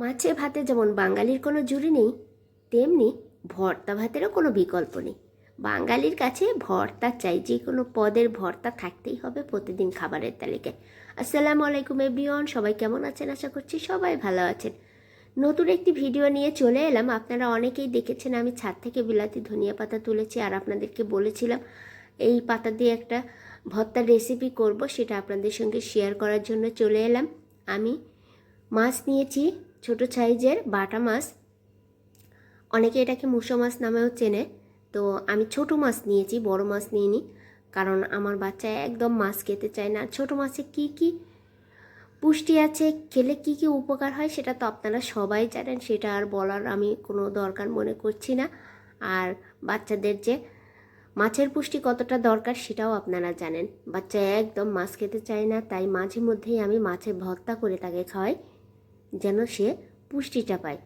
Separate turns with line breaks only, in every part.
মাছে ভাতে যেমন বাঙালির কোনো জুড়ি নেই, তেমনি ভর্তা ভাতেরও কোনো বিকল্প নেই। বাঙালির কাছে ভর্তা চাই, যে কোনো পদের ভর্তা থাকতেই হবে প্রতিদিন খাবারের তালিকায়। আসসালামু আলাইকুম এভরিওয়ান, সবাই কেমন আছেন? আশা করছি সবাই ভালো আছেন। নতুন একটি ভিডিও নিয়ে চলে এলাম। আপনারা অনেকেই দেখেছেন আমি ছাদ থেকে বিলাতি ধনিয়া পাতা তুলেছি, আর আপনাদেরকে বলেছিলাম এই পাতা দিয়ে একটা ভর্তার রেসিপি করব, সেটা আপনাদের সঙ্গে শেয়ার করার জন্য চলে এলাম। আমি মাছ নিয়েছি ছোট সাইজের বাটা মাছ। অনেকে এটাকে মুসো মাছ নামেও চেনে। তো আমি ছোট মাছ নিয়েছি, বড় মাছ নিইনি। কারণ আমার বাচ্চা একদম মাছ খেতে চায় না। ছোট মাছে কি কি পুষ্টি আছে, খেলে কি কি উপকার হয় সেটা তো আপনারা সবাই জানেন। সেটা আর বলার আমি কোনো দরকার মনে করছি না। আর বাচ্চাদের যে মাছের পুষ্টি কতটা দরকার সেটাও আপনারা জানেন। বাচ্চা একদম মাছ খেতে চায় না, তাই মাঝে মধ্যেই আমি মাছের ভর্তা করে তাকে খাওয়াই। যেন সে পুষ্টিটা পায়।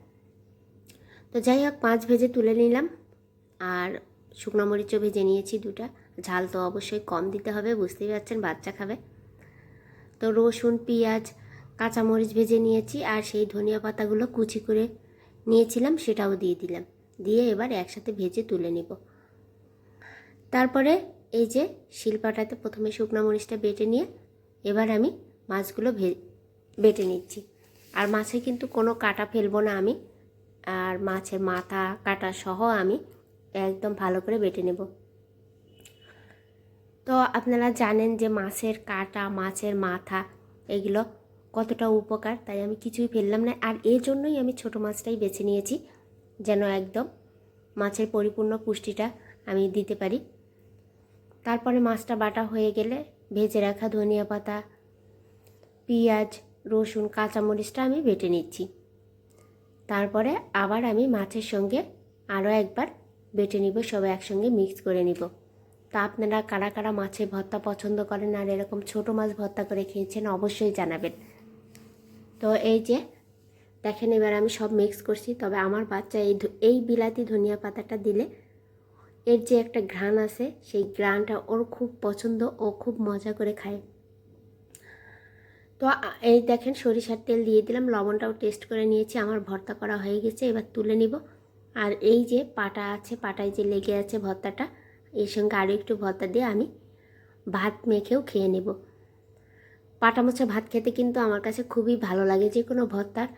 তো যাই হোক, পাঁচ ভেজে তুলে নিলাম। আর শুকনো মরিচও ভেজে নিয়েছি দুটা। ঝাল তো অবশ্যই কম দিতে হবে, বুঝতেই পারছেন, বাচ্চা খাবে। তো রসুন, পেঁয়াজ, কাঁচামরিচ ভেজে নিয়েছি আর সেই ধনিয়া পাতাগুলো কুচি করে নিয়েছিলাম, সেটাও দিয়ে দিলাম। দিয়ে এবার একসাথে ভেজে তুলে নিব। তারপরে এই যে শিলপাটাতে প্রথমে শুকনো মরিচটা বেটে নিয়ে এবার আমি মাছগুলো ভে, বেটে নিচ্ছি। আর মাছে কিন্তু কোনো কাটা ফেলব না আমি। আর মাছের মাথা কাটা সহ আমি একদম ভালো করে বেটে নেব। তো আপনারা জানেন যে মাছের কাটা, মাছের মাথা এগুলো কতটা উপকার, তাই আমি কিছুই ফেললাম না। আর এই জন্যই আমি ছোট মাছটাই বেছে নিয়েছি, যেন একদম মাছের পরিপূর্ণ পুষ্টিটা আমি দিতে পারি। তারপরে মাছটা বাটা হয়ে গেলে ভেজে রাখা ধনিয়া পাতা, পেঁয়াজ রসুন, কাঁচামরিচটা আমি বেটে নিচ্ছি। তারপরে আবার আমি মাছের সঙ্গে আরও একবার বেটে নিব সব একসঙ্গে মিক্স করে নিব। তা আপনারা কারা কারা মাছের ভর্তা পছন্দ করেন আর এরকম ছোট মাছ ভর্তা করে খেয়েছেন অবশ্যই জানাবেন। তো এই যে, দেখেন এবার আমি সব মিক্স করছি, তবে আমার বাচ্চা এই এই বিলাতি ধনিয়া পাতাটা দিলে এর যে একটা ঘ্রাণ আছে, সেই ঘ্রাণটা ওর খুব পছন্দ ও খুব মজা করে খায়। তো এই দেখেন সরিষার তেল দিয়ে দিলাম, লবণটাও টেস্ট করে নিয়েছি, আমার ভর্তা করা হয়ে গেছে, এবার তুলে নিব। আর এই যে পাটা আছে, পাটায় যে লেগে আছে ভর্তাটা, এর সঙ্গে আরও একটু ভর্তা দিয়ে আমি ভাত মেখেও খেয়ে নেব। পাটা মুছে ভাত খেতে কিন্তু আমার কাছে খুবই ভালো লাগে, যে কোনো ভর্তার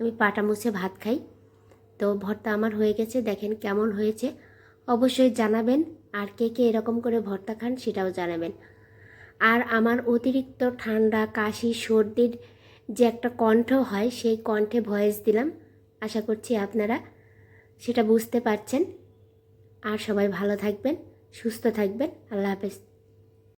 আমি পাটা মুছে ভাত খাই। তো ভর্তা আমার হয়ে গেছে, দেখেন কেমন হয়েছে। অবশ্যই জানাবেন, আর কে কে এরকম করে ভর্তা খান সেটাও জানাবেন। আর আমার অতিরিক্ত ঠান্ডা, কাশি, সর্দির যে একটা কণ্ঠ হয়, সেই কণ্ঠে ভয়েস দিলাম। আশা করছি আপনারা সেটা বুঝতে পারছেন। আর সবাই ভালো থাকবেন, সুস্থ থাকবেন। আল্লাহ হাফেজ।